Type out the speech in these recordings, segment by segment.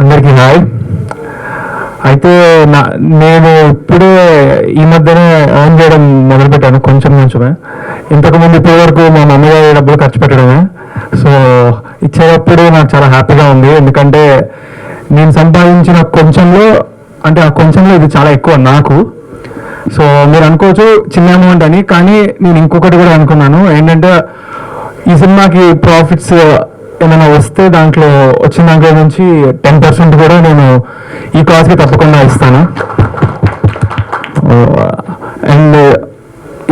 అందరికీ హాయ్. అయితే నా నేను ఇప్పుడే ఈ మధ్యనే ఆన్ చేయడం మొదలుపెట్టాను కొంచెం కొంచెమే. ఇంతకుముందు ఇప్పటి వరకు మా మమ్మీగారి డబ్బులు ఖర్చు పెట్టడమే. సో ఇచ్చేటప్పుడు నాకు చాలా హ్యాపీగా ఉంది. ఎందుకంటే నేను సంపాదించిన కొంచెంలో అంటే ఆ కొంచెంలో ఇది చాలా ఎక్కువ నాకు. సో మీరు అనుకోవచ్చు చిన్న అమౌంట్ అని కానీ నేను ఇంకొకటి కూడా అనుకున్నాను. ఏంటంటే ఈ సినిమాకి ప్రాఫిట్స్ ఏమైనా వస్తే దాంట్లో వచ్చిన దాంట్లో నుంచి టెన్ పర్సెంట్ కూడా నేను ఈ కాజ్కి తప్పకుండా ఇస్తాను. అండ్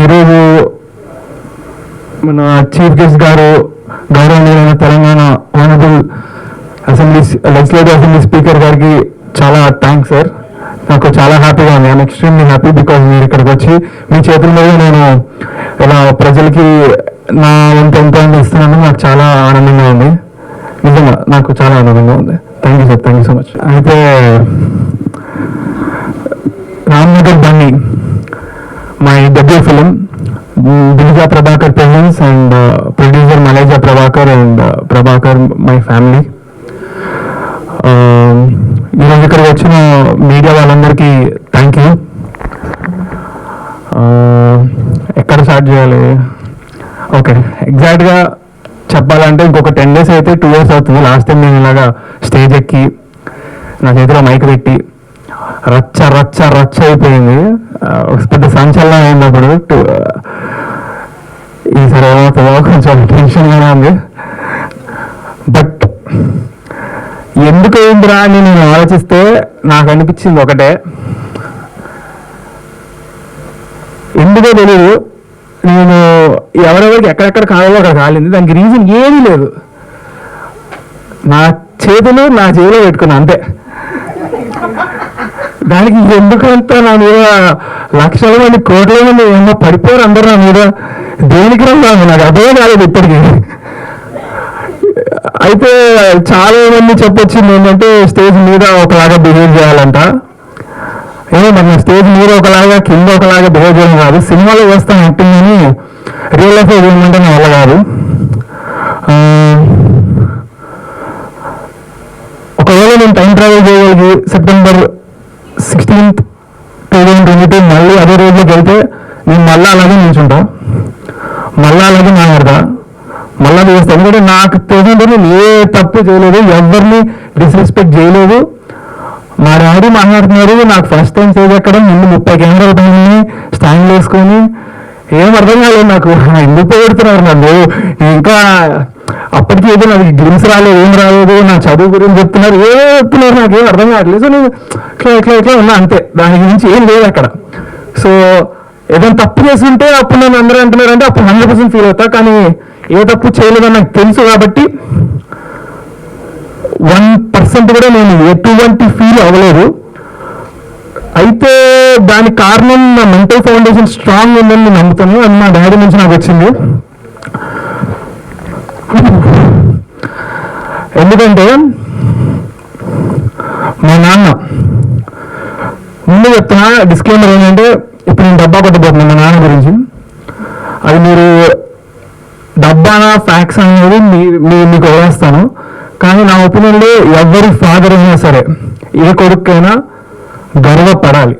ఈరోజు మన చీఫ్ గెస్ట్ గారు గౌరవనీయమైన Telangana honourable assembly legislative assembly speaker గారికి చాలా థ్యాంక్స్ సార్ నాకు చాలా హ్యాపీగా ఉంది. ఐఎమ్ ఎక్స్ట్రీమ్లీ హ్యాపీ బికాజ్ మీరు ఇక్కడికి వచ్చి మీ చేతుల మీద నేను ఇలా ప్రజలకి నా ఎంత ఎంత ఇస్తున్నాను. నాకు చాలా ఆనందంగా ఉంది. నాకు చాలా ఆనందంగా ఉంది. Thank you sir thank you so much అయితే Ramnagar Bunny my debut film Divija Prabhakar parents and producer Maleja Prabhakar and Prabhakar my family ఈరోజు ఇక్కడికి వచ్చిన మీడియా వాళ్ళందరికీ థ్యాంక్ యూ uh, ఎక్కడ స్టార్ట్ చేయాలి? ఓకే ఎగ్జాక్ట్గా చెప్పాలంటే ఇంకొక టెన్ డేస్ అయితే టూ ఇయర్స్ అవుతుంది. లాస్ట్ టైం నేను ఇలాగా స్టేజ్ ఎక్కి నా చేతిలో మైక్ పెట్టి రచ్చ రచ్చ రచ్చ అయిపోయింది. పెద్ద సంచలనం అయినప్పుడు టు- ఈసారి ఏమవుతుందో కొంచెం టెన్షన్గానే ఉంది. బట్ ఎందుకు అయిందిరా అని నేను ఆలోచిస్తే నాకు అనిపించింది ఒకటే. ఎందుకో తెలియదు నేను ఎవరెవరికి ఎక్కడెక్కడ కావాలో అక్కడ కాలింది దానికి రీజన్ ఏమీ లేదు. నా చేతులు నా జేబులో పెట్టుకున్నా అంతే. దానికి ఎందుకంత నా మీద లక్షల మంది కోట్ల మంది ఏమన్నా పడిపోరు అందరూ నా మీద? దేనికి రాదు నాకు అదే కాలేదు ఇప్పటికీ. అయితే చాలా మంది చెప్పొచ్చింది ఏంటంటే స్టేజ్ మీద ఒకలాగా బిహేవ్ చేయాలంట. మరి నా స్టేజ్ మీరు ఒకలాగా కింద ఒకలాగా బిహేవ్ చేయడం కాదు. సినిమాలో వేస్తాను యాక్టింగ్ అని రియల్ లైఫ్ చేయమంటే నా వల్ల కాదు. ఒకవేళ నేను time travel చేయగలిగి September sixteenth two thousand twenty two మళ్ళీ అదే రోజులోకి వెళ్తే నేను మళ్ళీ అలాగే నిల్చుంటా. మళ్ళీ అలాగే మాట్లాడతా. మళ్ళీ చేస్తాను ఎందుకంటే నాకు తెలియదు నేను ఏ తప్పు చేయలేదు. ఎవరిని డిస్రెస్పెక్ట్ చేయలేదు. మా డాడీ మాట్లాడుతున్నారు నాకు ఫస్ట్ టైం స్టేజ్ ఎక్కడ ముందు ముప్పై కెమెరాలు పైన స్టాండ్ వేసుకొని. ఏం అర్థం కాలేదు నాకు ఎందుకు పోగొడుతున్నారు నన్ను? ఇంకా అప్పటికి ఏదో నాకు గ్లిమ్స్ రాలేదు ఏం రాలేదు నా చదువు గురించి చెప్తున్నారు ఏ చెప్తున్నారు నాకు ఏం అర్థం కావట్లేదు. సో నేను ఇట్లా ఇట్లా ఇట్లా ఉన్నా అంతే. దాని గురించి ఏం లేదు అక్కడ. సో ఏదైనా తప్పు చేసి ఉంటే అప్పుడు నన్ను అందరూ అంటున్నారంటే అప్పుడు హండ్రెడ్ పర్సెంట్ ఫీల్ అవుతా కానీ ఏ తప్పు చేయలేదని నాకు తెలుసు కాబట్టి వన్ పర్సెంట్ కూడా నేను ఎటువంటి ఫీల్ అవ్వలేదు. అయితే దానికి కారణం నా మెంటల్ ఫౌండేషన్ స్ట్రాంగ్ ఉందని నేను నమ్ముతాను. అది మా డాడీ నుంచి నాకు వచ్చింది. ఎందుకంటే మా నాన్న ముందు చెప్తున్నా డిస్క్లైమర్ ఏంటంటే ఇప్పుడు నేను డబ్బా కొట్టబోతున్నాను మా నాన్న గురించి. అది మీరు డబ్బానా ఫ్యాక్స్ అనేది మీ- మీకు వదిలేస్తాను కానీ నా ఒపీనియన్లో ఎవరి ఫాదర్ అయినా సరే ఏ కొడుకైనా గర్వపడాలి.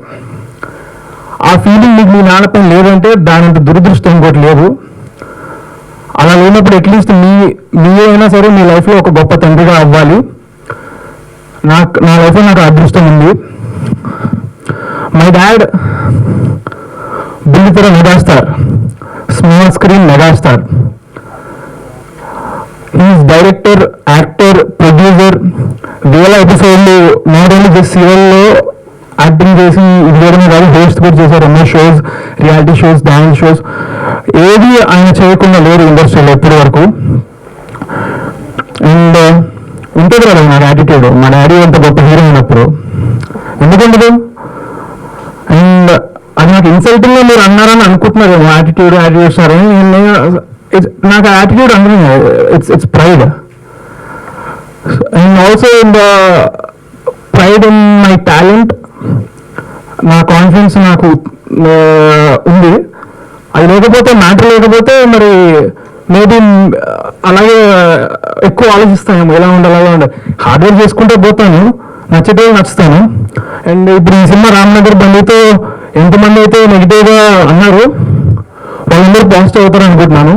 ఆ ఫీలింగ్ మీకు మీ నాన్నపై లేదంటే దానంత దురదృష్టం ఇంకోటి లేదు. అలా లేనప్పుడు అట్లీస్ట్ మీ మీ అయినా సరే మీ లైఫ్లో ఒక గొప్ప తండ్రిగా అవ్వాలి. నాకు నా లైఫ్లో నాకు అదృష్టం ఉంది. మై డాడ్ బుల్లితెర megastar small screen megastar. Is director actor producer వేల ఎపిసోడ్లు నాట్ ఓన్లీ జస్ట్ సీరియల్లో యాక్టింగ్ చేసి ఇది చేయడమే కాదు హోస్ట్ కూడా చేశారు. ఎన్నో shows reality shows dance shows ఏది ఆయన చేయకుండా లేరు ఇండస్ట్రీలో ఎప్పటి వరకు. అండ్ ఉంటుంది కదా నాకు యాటిట్యూడ్ మా డాడీ అంత గొప్ప హీరో అయినప్పుడు. ఎందుకుండదు అండ్ అది నాకు ఇన్సల్టింగ్గా మీరు అన్నారని అనుకుంటున్నారు యాటిట్యూడ్ యాటిట్యూడ్ సార్ నాకు యాటిట్యూడ్ అంటే it's it's pride and also in the pride in my talent నా కాన్ఫిడెన్స్ నాకు ఉంది. అది లేకపోతే మ్యాటర్ లేకపోతే మరి మేబీ అలాగే ఎక్కువ ఆలోచిస్తాను ఎలా ఉండాలి అలా ఉండాలి. హార్డ్ వర్క్ చేసుకుంటే పోతాను నచ్చితే నచ్చుతాను. అండ్ ఇప్పుడు ఈ సినిమా రామ్నగర్ బండితో ఎంతమంది అయితే నెగిటివ్గా అన్నారు వాళ్ళందరూ పాజిటివ్ అవుతారు అనుకుంటున్నాను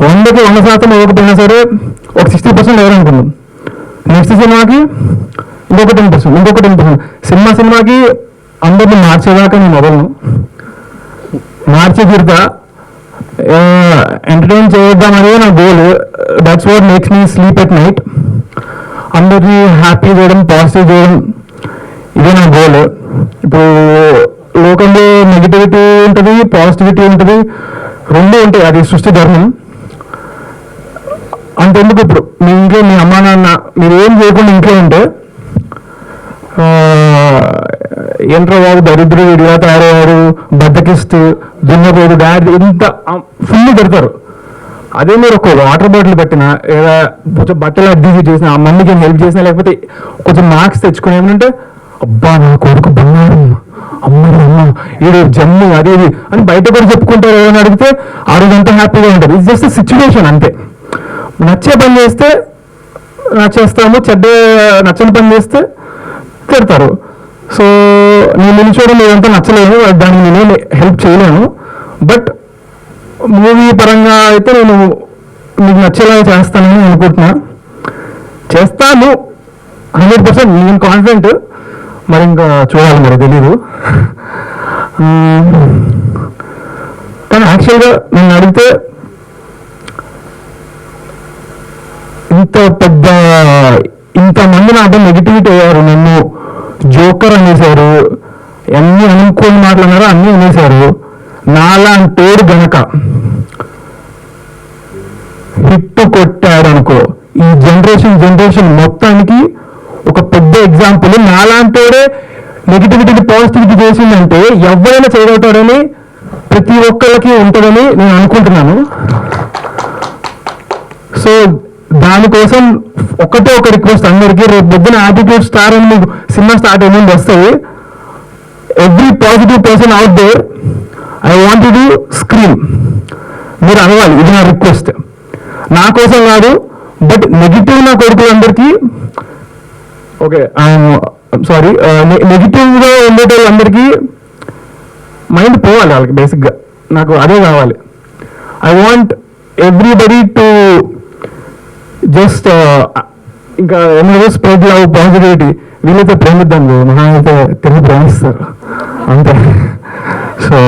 వందకి వంద శాతం ఇవ్వకపోయినా సరే ఒక సిక్స్టీ పర్సెంట్ ఎవరనుకున్నాం నెక్స్ట్ సినిమాకి ఇంకొక టెన్ పర్సెంట్ ఇంకొక టెన్ పర్సెంట్ సినిమా సినిమాకి అందరిని మార్చేదాకా నేను మొదలను మార్చి తీరుతా ఎంటర్టైన్ చేద్దాం అనేది నా goal that's what makes me sleep at night అందరినీ హ్యాపీ చేయడం పాజిటివ్ చేయడం ఇదే నా గోల్ ఇప్పుడు లోకంలో నెగిటివిటీ ఉంటుంది పాజిటివిటీ ఉంటుంది. రెండు ఉంటాయి. అది సృష్టి ధర్మం. అంతెందుకు ఇప్పుడు? మీ ఇంట్లో మీ అమ్మా నాన్న మీరు ఏం చేయకుండా ఇంట్లో ఉంటే ఆ, ఏంట్రా బాబు దరిద్రుడు ఇలా తయారయ్యారు బద్దకిస్తూ దున్నపోదు డాడ్ ఇంత ఫుల్ పెడతారు. అదే మీరు ఒక వాటర్ బాటిల్ పెట్టినా లేదా కొంచెం బట్టలు అడ్జస్ట్ చేసిన ఆ మమ్మీకి హెల్ప్ చేసినా లేకపోతే కొంచెం మార్క్స్ తెచ్చుకుని ఏమంటే అబ్బా నా కొడుకు బంగారం అమ్మ అమ్మ ఈడు జమ్ము అదేది అని బయట కూడా చెప్పుకుంటారు ఏమైనా అడిగితే ఆ రోజు అంతా హ్యాపీగా ఉంటారు. ఇట్స్ జస్ట్ సిచ్యువేషన్ అంతే. నచ్చే పని చేస్తే నచ్చేస్తాము చెడ్డ నచ్చని పని చేస్తే తిడతారు. సో నేను నిల్చోవడం ఇదంతా నచ్చలేదు దానికి నేను హెల్ప్ చేయలేను. బట్ మూవీ పరంగా అయితే నేను మీకు నచ్చేలా చేస్తానని అనుకుంటున్నా. చేస్తాను హండ్రెడ్ పర్సెంట్ నేను కాన్ఫిడెంట్ మరి ఇంకా చూడాలి మరి తెలీదు. కానీ యాక్చువల్గా నేను అడిగితే ఇంత పెద్ద ఇంతమంది నాట నెగిటివిటీ అయ్యారు. నన్ను జోకర్ అనేసారు అన్ని అనుకోని మాట్లాడినారు అన్ని అనేసారు నాలాంటోడు గనక హిట్ కొట్టాడు అనుకో. ఈ జనరేషన్ జనరేషన్ మొత్తానికి ఒక పెద్ద ఎగ్జాంపుల్ నాలాంటోడే నెగిటివిటీని పాజిటివిటీ చేసిందంటే ఎవరైనా చేయగలుగుతాడని ప్రతి ఒక్కరికి ఉంటుందని నేను అనుకుంటున్నాను. సో దానికోసం ఒకటే ఒక రిక్వెస్ట్ అందరికీ. రేపు పొద్దున యాటిట్యూడ్ స్టార్ అని మీకు సినిమా స్టార్ట్ అయ్యి ముందు వస్తుంది every positive person out there I want to screen మీరు అనవాలి ఇది నా రిక్వెస్ట్ నా కోసం కాదు బట్ నెగిటివ్ నా కొడుకులందరికీ ఓకే సారీ నెగిటివ్గా uh, ఉండేటోళ్ళందరికీ మైండ్ పోవాలి వాళ్ళకి బేసిక్గా నాకు అదే కావాలి. I want everybody to just ఇంకా ఏమైనా స్ప్రెడ్ లవ్ పాజిటివిటీ వీళ్ళైతే ప్రేమిద్దాం లేదు మహా అయితే తిరిగి ప్రేమిస్తారు అంతే. సో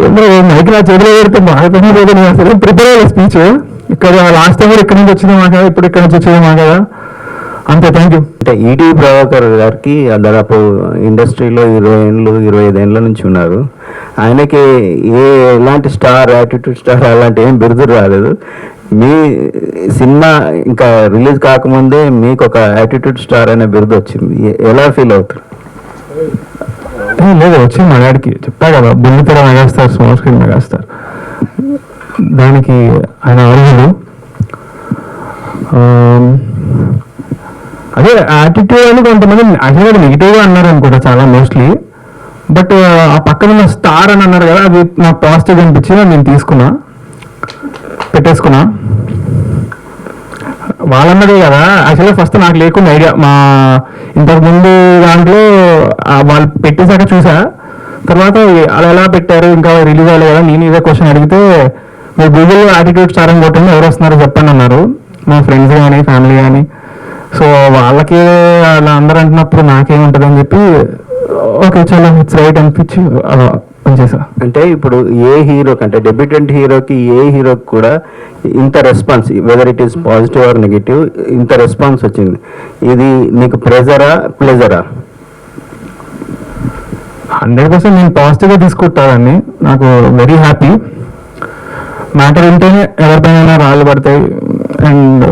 ఏమో మైక్ నా చేతిలో పెడితే బాగా పనిపోతే నేను అసలు ప్రిపేర్ అయ్యే స్పీచ్ ఇక్కడ లాస్ట్ టైం కూడా ఇక్కడ నుంచి వచ్చింది మా కదా ఇప్పుడు ఇక్కడ నుంచి వచ్చేది మా కదా? అంతే థ్యాంక్ యూ అంటే ఈటీ ప్రభాకర్ గారికి దాదాపు ఇండస్ట్రీలో ఇరవై ఏళ్ళు ఇరవై ఐదు ఏళ్ళ నుంచి ఉన్నారు. ఆయనకి ఏ ఎలాంటి స్టార్ యాటిట్యూడ్ స్టార్ అలాంటి ఏం బిరుదు రాలేదు. మీ సినిమా ఇంకా రిలీజ్ కాకముందే మీకు ఒక యాటిట్యూడ్ స్టార్ అనే బిరుదు వచ్చింది. ఎలా ఫీల్ అవుతారు లేదు వచ్చింది మా డాడీకి. చెప్పా కదా బుల్లితెర మెగాస్టార్ స్మాల్ స్క్రీన్ మెగాస్టార్. దానికి ఆయన అర్హులు. అదే యాటిట్యూడ్ అని కొంతమంది యాక్చువల్గా నెగిటివ్గా అన్నారు అనుకుంటా చాలా మోస్ట్లీ బట్ ఆ పక్కన ఉన్న స్టార్ అని అన్నారు కదా అది నాకు పాజిటివ్ అనిపించింది నేను తీసుకున్నా. పెట్టేసుకున్నా. వాళ్ళన్నదే కదా యాక్చువల్గా ఫస్ట్ నాకు లేకుండా ఐడియా మా ఇంతకు ముందు దాంట్లో వాళ్ళు పెట్టేశాక చూసా. తర్వాత అలా ఎలా పెట్టారు ఇంకా రిలీజ్ అవ్వలేదు కదా నేను ఇదే క్వశ్చన్ అడిగితే మీరు గూగుల్లో యాటిట్యూడ్ స్టార్ అని కొట్టండి ఎవరు వస్తున్నారో చెప్పండి అన్నారు. మా ఫ్రెండ్స్ కానీ ఫ్యామిలీ కానీ సో వాళ్ళకి అలా అందరూ అంటున్నప్పుడు నాకేముంటుంది అని చెప్పి ఓకే చాలా ఇట్స్ రైట్ అనిపించి అలా అంటే ఇప్పుడు ఏ హీరోకి అంటే డెబ్యూటెంట్ హీరోకి ఏ హీరోకి కూడా ఇంత response whether it is positive or negative ఇంత రెస్పాన్స్ వచ్చింది. ఇది నీకు ప్రెజరా ప్లెజరా హండ్రెడ్ పర్సెంట్ నేను పాజిటివ్గా తీసుకుంటానండి నాకు వెరీ హ్యాపీ మ్యాటర్ వింటేనే ఎవరిపైన రాళ్ళు పడతాయి. అండ్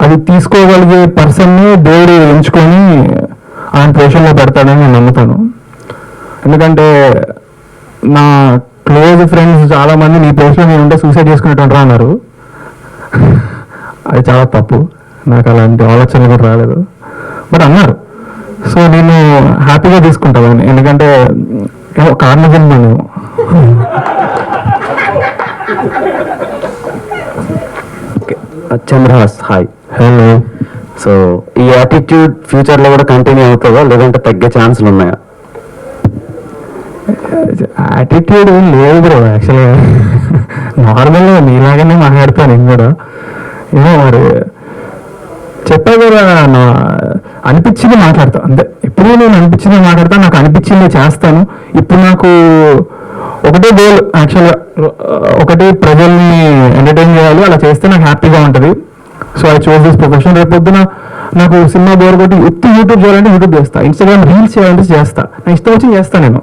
అది తీసుకోగలిగే పర్సన్ని దేవుడు ఎంచుకొని ఆయన పొజిషన్లో పెడతాడని నేను నమ్ముతాను. ఎందుకంటే నా క్లోజ్ ఫ్రెండ్స్ చాలా మంది నీ ప్లేస్లో నేను ఉంటే సూసైడ్ చేసుకునేటువంటి అన్నారు. అది చాలా తప్పు. నాకు అలాంటి ఆలోచన కూడా రాలేదు. బట్ అన్నారు. సో నేను హ్యాపీగా తీసుకుంటాను. ఎందుకంటే కారణ జన్మను చంద్రహాస్ హాయ్. హలో సో ఈ యాటిట్యూడ్ ఫ్యూచర్లో కూడా కంటిన్యూ అవుతుందా? లేదంటే తగ్గే ఛాన్సులు ఉన్నాయా? యాటిట్యూడ్ లేదు బ్రో యాక్చువల్గా నార్మల్గా నీలాగానే మాట్లాడతాను నేను కూడా. ఏమో మరి. చెప్పా కదా నా అనిపించింది మాట్లాడతా. అంతే ఎప్పుడు నేను అనిపించింది మాట్లాడతా నాకు అనిపించింది చేస్తాను. ఇప్పుడు నాకు ఒకటే గోల్ యాక్చువల్గా ఒకటి ప్రజల్ని ఎంటర్టైన్ చేయాలి అలా చేస్తే నాకు హ్యాపీగా ఉంటుంది. So I choose this profession రేపు పొద్దున నాకు సినిమా బోర్ కొట్టి ఉత్తి యూట్యూబ్ చేయాలంటే యూట్యూబ్ చేస్తా. ఇన్స్టాగ్రామ్ రీల్స్ చేయాలంటే చేస్తా. నా ఇష్టం వచ్చి చేస్తా నేను.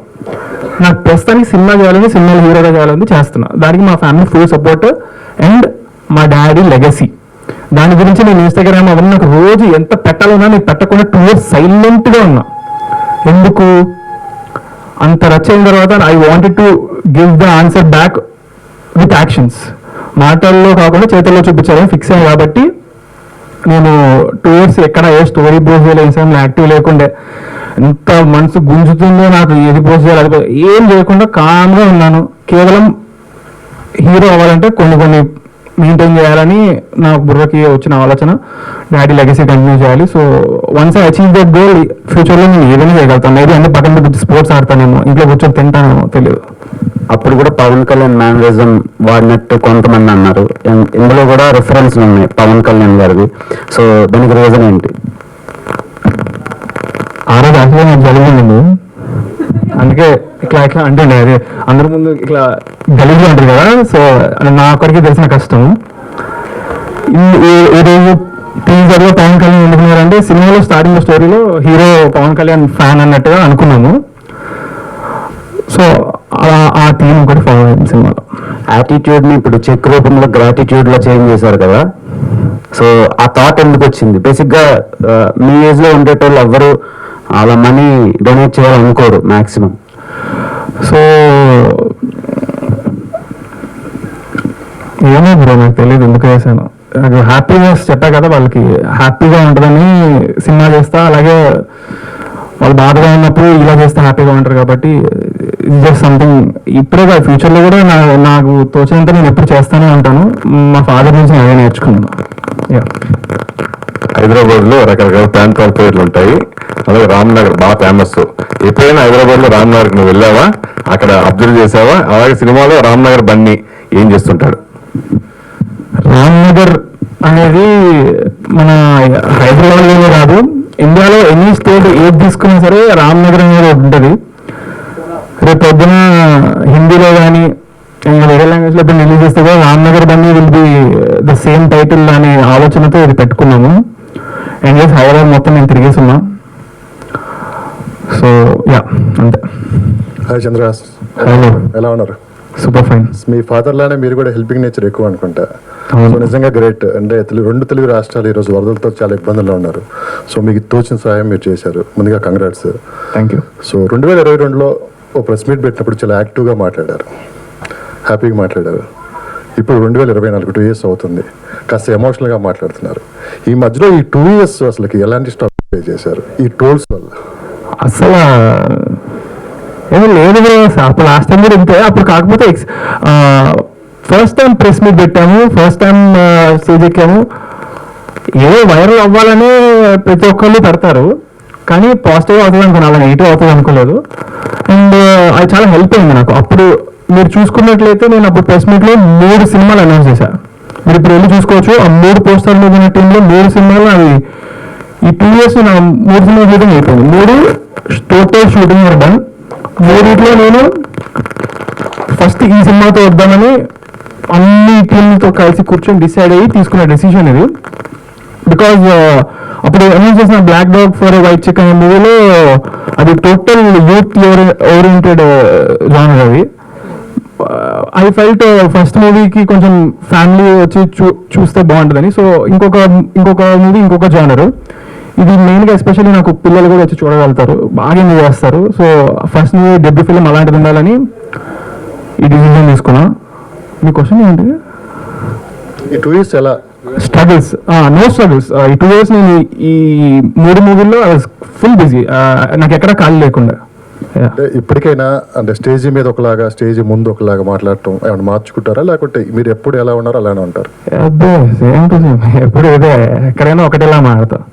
నాకు ప్రస్తుతానికి సినిమా చేయాలని సినిమాలు హీరోగా చేయాలని చేస్తున్నా. దానికి మా ఫ్యామిలీ ఫుల్ సపోర్ట్ అండ్ మా డాడీ లెగసీ దాని గురించి నేను ఇన్స్టాగ్రామ్ అవన్నీ నాకు రోజు ఎంత పెట్టాలన్నా నేను పెట్టకుండా టూ ఇయర్స్ సైలెంట్గా ఉన్నా. ఎందుకు? అంత రచ్ అయిన తర్వాత I wanted to give the answer back with actions మాటల్లో కాకుండా చేతుల్లో చూపించాలని ఫిక్స్ అయ్యాను కాబట్టి నేను టూ ఇయర్స్ ఎక్కడ ఏ స్టోరీ పోస్ట్ చేయాలి ఇన్స్టాగ్రామ్లో యాక్టివ్ లేకుండే. ఎంత మనసు గుంజుతుందో నాకు ఏది పోస్ట్ చేయాలి అది ఏం చేయకుండా కామ్గా ఉన్నాను. కేవలం హీరో అవ్వాలంటే కొన్ని కొన్ని మెయింటైన్ చేయాలని నా బుర్రకి వచ్చిన ఆలోచన. డాడీ లెగసీ కంటిన్యూ చేయాలి. So once I achieve that goal ఫ్యూచర్లో నేను ఏదైనా చేయగలుగుతాను. మేబీ అన్ని పక్కన పెట్టి స్పోర్ట్స్ ఆడతానేమో ఇంట్లో కూర్చొని తింటానేమో తెలియదు అప్పుడు కూడా పవన్ కళ్యాణ్ మేనరిజం వాడినట్టు కొంతమంది అన్నారు. ఇందులో కూడా రిఫరెన్స్లు ఉన్నాయి పవన్ కళ్యాణ్ గారిది సో దానికి రీజన్ ఏంటి? ఆ రోజు యాక్చువల్గా జరిగిందండి? అందుకే ఇట్లా ఇట్లా అంటే అదే అందరి ముందు ఇట్లా గలీజ్గా ఉంటుంది కదా? సో నా ఒక్కరికి తెలిసిన కష్టం. ఈ- రోజు టీజర్లో పవన్ కళ్యాణ్ ఎందుకున్నారంటే సినిమాలో స్టార్టింగ్ స్టోరీలో హీరో పవన్ కళ్యాణ్ ఫ్యాన్ అన్నట్టుగా అనుకున్నాము. సో ఆ- థీమ్ ఒకటి ఫాలో అయింది సినిమాలో యాటిట్యూడ్ని ఇప్పుడు చెక్ రూపంలో గ్రాటిట్యూడ్లో చేంజ్ చేశారు కదా? సో ఆ థాట్ ఎందుకు వచ్చింది? బేసిక్గా ఆ, మీ ఏజ్లో ఉండేటోళ్ళు ఎవ్వరు అలా మనీ డొనేట్ చేయాలనుకోరు మాక్సిమం సో ఏమో బ్రో నాకు తెలియదు ఎందుకు వేసాను నాకు హ్యాపీనెస్ చెప్పా కదా వాళ్ళకి. హ్యాపీగా ఉంటుందని సినిమా చేస్తా అలాగే వాళ్ళు బాధగా ఉన్నప్పుడు ఇలా చేస్తే హ్యాపీగా ఉంటారు కాబట్టి జస్ట్ సంథింగ్ ఇప్పుడే కాదు ఫ్యూచర్లో కూడా నా నాకు తోచినంత నేను ఎప్పుడు చేస్తానే ఉంటాను. మా ఫాదర్ నుంచి నేను నేర్చుకున్నాను. యా హైదరాబాద్లో రకరకాల ప్రాంతాల పేర్లు ఉంటాయి. అలాగే రామ్నగర్ బాగా ఫేమస్ ఎప్పుడైనా హైదరాబాద్లో రామ్నగర్ నువ్వు వెళ్ళావా? అక్కడ అబ్జర్వ్ చేసావా? అలాగే సినిమాలో రామ్నగర్ బన్నీ ఏం చేస్తుంటాడు? రామ్నగర్ అనేది మన హైదరాబాద్లోనే కాదు ఇండియాలో ఎనీ స్టేట్ ఏది తీసుకున్నా సరే రామ్నగర్ అనేది ఒకటి ఉంటుంది. రేపు పొద్దున హిందీలో కానీ ఇంకా వేరే లాంగ్వేజ్లో ఇప్పుడు రిలీజ్ చేస్తే కూడా Ramnagar Bunny will be the same title అనే ఆలోచనతో ఇది పెట్టుకున్నాము. అండ్ జస్ట్ హైదరాబాద్ మొత్తం నేను తిరిగేసి ఉన్నా. సో యా అంతే. హాయ్ చంద్రహాస్ హలో ఎలా ఉన్నారు? సూపర్ ఫైన్ మీ ఫాదర్ లానే మీరు కూడా హెల్పింగ్ నేచర్ ఎక్కువ అనుకుంటా. సో నిజంగా గ్రేట్ అంటే రెండు తెలుగు రాష్ట్రాలు ఈరోజు వరదలతో చాలా ఇబ్బందుల్లో ఉన్నారు. సో మీకు తోచిన సహాయం మీరు చేశారు. ముందుగా కంగ్రాట్స్ థ్యాంక్ యూ సో రెండు వేల ఇరవై రెండులో ఓ ప్రెస్ మీట్ పెట్టినప్పుడు చాలా యాక్టివ్గా మాట్లాడారు. హ్యాపీగా మాట్లాడారు. ఇప్పుడు రెండు వేల ఇరవై నాలుగు టూ ఇయర్స్ అవుతుంది. కాస్త ఎమోషనల్గా మాట్లాడుతున్నారు. ఈ మధ్యలో ఈ టూ ఇయర్స్ అసలుకి ఎలాంటి స్టాప్ చేశారు? ఈ టోల్స్ వల్ల. అసలు లేదు బ్రో అప్పుడు లాస్ట్ టైం కూడా ఇంతే. అప్పుడు కాకపోతే ఫస్ట్ టైం ప్రెస్ మీట్ పెట్టాము ఫస్ట్ టైం స్టేజ్ ఎక్కాము. ఏదో వైరల్ అవ్వాలని ప్రతి ఒక్కళ్ళు పెడతారు. కానీ పాజిటివ్ అవుతుంది అనుకున్నా అలా నెగిటివ్ అవుతుంది అనుకోలేదు. అండ్ అది చాలా హెల్ప్ అయింది నాకు. అప్పుడు మీరు చూసుకున్నట్లయితే నేను అప్పుడు ప్రెస్ మీట్లో మూడు సినిమాలు అనౌన్స్ చేశాను మీరు ఇప్పుడు వెళ్ళి చూసుకోవచ్చు ఆ మూడు పోస్టర్లు ఉన్న టీంలో మూడు సినిమాలు అవి ఈ టూ ఇయర్స్ నా మూడు సినిమాలు షూటింగ్ అయిపోయింది. మూడు టోటల్ షూటింగ్ డన్ మూడిట్లో నేను ఫస్ట్ ఈ సినిమాతో వద్దామని అన్ని టీంలతో కలిసి కూర్చొని డిసైడ్ అయ్యి తీసుకున్న డెసిషన్ ఇది. బికాజ్ uh, అప్పుడు అనౌన్స్ చేసిన black dog for white chick అనే మూవీలో అది టోటల్ యూత్ ఓరియంటెడ్ జానర్ అది. ఐ ఫెల్ట్ ఫస్ట్ మూవీకి కొంచెం ఫ్యామిలీ వచ్చి చూ చూస్తే బాగుంటుందని. సో ఇంకొక ఇంకొక మూవీ ఇంకొక జానర్ ఇది మెయిన్గా ఎస్పెషల్లీ నాకు పిల్లలు కూడా వచ్చి చూడగలుగుతారు. బాగా ఎంజాయ్ చేస్తారు. So first movie debut film అలాంటిది ఉండాలని ఈ డిసిజన్ తీసుకున్నా. మీ క్వశ్చన్ ఏంటి ఈ టూ ఇయర్స్ ఎలా? స్ట్రగుల్స్ నో స్ట్రగుల్స్ ఈ టూ ఇయర్స్ నేను ఈ మూడు మూవీల్లో ఫుల్ బిజీ నాకు ఎక్కడ ఖాళీ లేకుండా. ఇప్పటికైనా అంటే స్టేజ్ మీద ఒకలాగా స్టేజ్ ముందు ఒకలాగా మాట్లాడటం ఏమైనా మార్చుకుంటారా? లేకుంటే మీరు ఎప్పుడు ఎలా ఉన్నారో అలానే ఉంటారు. అబ్బే సేమ్ టు సేమ్ ఎప్పుడు ఇదే ఎక్కడైనా ఒకటిలా మాడతాం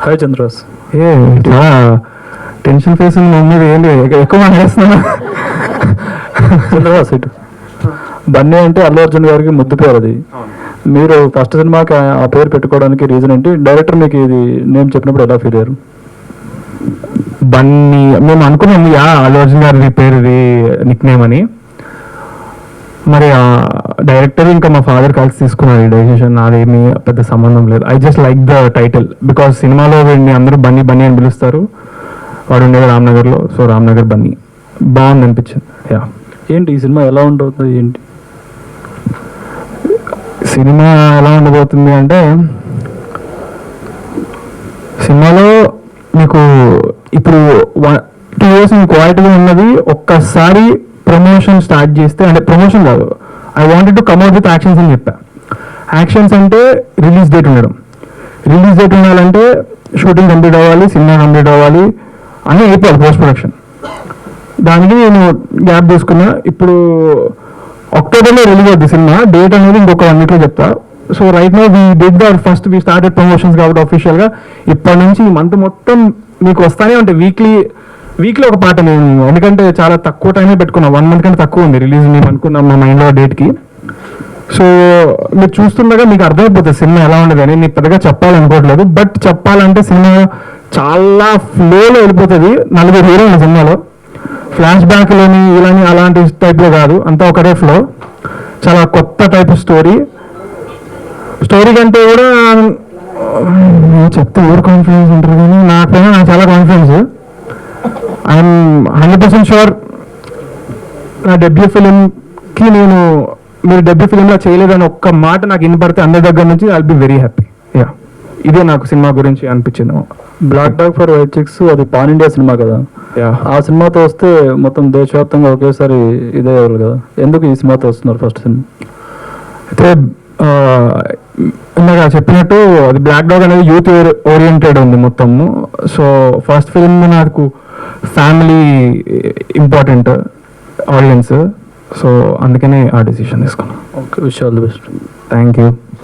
హాయ్ చంద్రరాజ్ ఏ ఇట్లా టెన్షన్ ఫేస్ మీద ఏంటి? ఎక్కువ మాట్లాడుతున్నా చంద్రరాజ్ ఇటు. బన్నీ అంటే అల్లు అర్జున్ గారికి ముద్దు పేరు అది. మీరు ఫస్ట్ సినిమాకి ఆ- పేరు పెట్టుకోవడానికి రీజన్ ఏంటి? డైరెక్టర్ మీకు ఇది నేమ్ చెప్పినప్పుడు ఎలా ఫీల్ అయ్యారు? బన్నీ మేము అనుకున్నాము యా అల్లు అర్జున్ గారి పేరు నిక్ నేమ్ అని. మరి ఆ డైరెక్టర్ ఇంకా మా ఫాదర్ కలిసి తీసుకున్నారు ఈ డెసిషన్. నాదేమి పెద్ద సంబంధం లేదు. I just like the title because సినిమాలో వీడిని అందరూ బన్నీ బన్నీ అని పిలుస్తారు. వాడు ఉండేది రామ్నగర్లో. సో రామ్నగర్ బన్నీ. బాగుంది అనిపించింది. యా ఏంటి ఈ సినిమా ఎలా ఉంటుంది ఏంటి? సినిమా ఎలా ఉండబోతుంది అంటే సినిమాలో మీకు ఇప్పుడు టూ ఇయర్స్ క్వాలిటీగా ఉన్నది. ఒక్కసారి ప్రమోషన్ స్టార్ట్ చేస్తే అంటే ప్రమోషన్ కాదు I wanted to come out with actions అని చెప్పా. యాక్షన్స్ అంటే రిలీజ్ డేట్ ఉండడం. రిలీజ్ డేట్ ఉండాలంటే షూటింగ్ కంప్లీట్ అవ్వాలి సినిమా కంప్లీట్ అవ్వాలి అని అయిపోవాలి పోస్ట్ ప్రొడక్షన్ దానికి నేను గ్యాప్ తీసుకున్నా. ఇప్పుడు అక్టోబర్లో రిలీజ్ అవుద్ది సినిమా డేట్ అనేది ఇంకొక వన్ వీక్లో చెప్తా. So right now we did there first we started promotions కాబట్టి అఫీషియల్గా ఇప్పటి నుంచి ఈ మంత్ మొత్తం మీకు వస్తానే ఉంటాయి. వీక్లీ వీక్లో ఒక పాట నేను ఎందుకంటే చాలా తక్కువ టైమే పెట్టుకున్నా. వన్ మంత్ కంటే తక్కువ ఉంది రిలీజ్ మేము అనుకున్నాం మా మైండ్లో డేట్కి. సో మీరు చూస్తుండగా మీకు అర్థమైపోతుంది సినిమా ఎలా ఉండదు అని నేను పెద్దగా చెప్పాలనుకోవట్లేదు. బట్ చెప్పాలంటే సినిమా చాలా ఫ్లోలో వెళ్ళిపోతుంది. నలుగురు హీరోలు సినిమాలో. ఫ్లాష్ బ్యాక్లోని ఇలాని అలాంటి టైప్లో కాదు. అంతా ఒకటే ఫ్లో. చాలా కొత్త టైప్ స్టోరీ. స్టోరీ కంటే కూడా చెప్తే ఎవరు కాన్ఫిడెన్స్ ఉంటారు కానీ నాకైనా నాకు చాలా confidence I'm hundred percent sure నా డెబ్యూ ఫిలింకి నేను మీరు డెబ్యూ ఫిలింలో చేయలేదని ఒక్క మాట నాకు వినపడితే అందరి దగ్గర నుంచి I'll be very happy yeah ఇదే నాకు సినిమా గురించి అనిపించింది. Black dog for white chicks అది పాన్ ఇండియా సినిమా కదా? యా ఆ సినిమాతో వస్తే మొత్తం దేశవ్యాప్తంగా ఒకేసారి ఇదే అవ్వాలి కదా? ఎందుకు ఈ సినిమాతో వస్తున్నారు ఫస్ట్ సినిమా అయితే ఇందాక చెప్పినట్టు అది బ్లాక్ డాగ్ అనేది యూత్ ఓరియంటెడ్ ఉంది మొత్తము. సో ఫస్ట్ ఫిల్మ్ నాకు ఫ్యామిలీ ఇంపార్టెంట్ ఆడియన్స్ సో అందుకనే ఆ డెసిషన్ తీసుకున్నాను okay wish all the best thank you